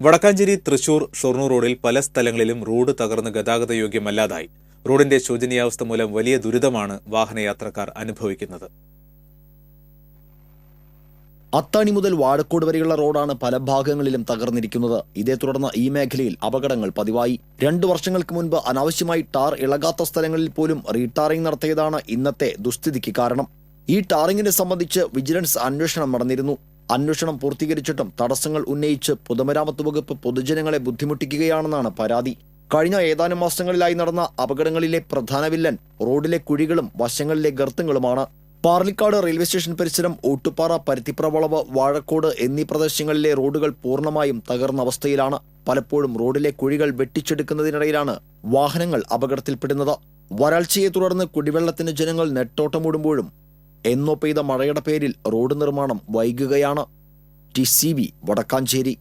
വടക്കാഞ്ചേരി തൃശൂർ ഷൊർണൂർ റോഡിൽ പല സ്ഥലങ്ങളിലും റോഡ് തകർന്ന് ഗതാഗത യോഗ്യമല്ലാതായി റോഡിന്റെ ശോചനീയാവസ്ഥ മൂലം വലിയ ദുരിതമാണ് വാഹനയാത്രക്കാർ അനുഭവിക്കുന്നത്. അത്താണി മുതൽ വാഴക്കോട് വരെയുള്ള റോഡാണ് പല ഭാഗങ്ങളിലും തകർന്നിരിക്കുന്നത്. ഇതേ തുടർന്ന് ഈ മേഖലയിൽ അപകടങ്ങൾ പതിവായി. രണ്ടു വർഷങ്ങൾക്ക് മുൻപ് അനാവശ്യമായി ടാർ ഇളകാത്ത സ്ഥലങ്ങളിൽ പോലും റീടാറിംഗ് നടത്തിയതാണ് ഇന്നത്തെ ദുസ്ഥിതിക്ക് കാരണം. ഈ ടാറിങ്ങിനെ സംബന്ധിച്ച് വിജിലൻസ് അന്വേഷണം നടന്നിരുന്നു. അന്വേഷണം പൂർത്തീകരിച്ചിട്ടും തടസ്സങ്ങൾ ഉന്നയിച്ച് പൊതുമരാമത്ത് വകുപ്പ് പൊതുജനങ്ങളെ ബുദ്ധിമുട്ടിക്കുകയാണെന്നാണ് പരാതി. കഴിഞ്ഞ ഏതാനും മാസങ്ങളിലായി നടന്ന അപകടങ്ങളിലെ പ്രധാന വില്ലൻ റോഡിലെ കുഴികളും വശങ്ങളിലെ ഗർത്തങ്ങളുമാണ്. പാർലിക്കാട് റെയിൽവേ സ്റ്റേഷൻ പരിസരം ഓട്ടുപാറ പരുത്തിപ്രവളവ് വാഴക്കോട് എന്നീ പ്രദേശങ്ങളിലെ റോഡുകൾ പൂർണമായും തകർന്ന അവസ്ഥയിലാണ്. പലപ്പോഴും റോഡിലെ കുഴികൾ വെട്ടിച്ചെടുക്കുന്നതിനിടയിലാണ് വാഹനങ്ങൾ അപകടത്തിൽപ്പെടുന്നത്. വരൾച്ചയെ തുടർന്ന് കുടിവെള്ളത്തിന് ജനങ്ങൾ നെട്ടോട്ടമൂടുമ്പോഴും എന്നോ പെയ്ത മഴയുടെ പേരിൽ റോഡ് നിർമ്മാണം വൈകുകയാണ്. T C V Vadakkanchery.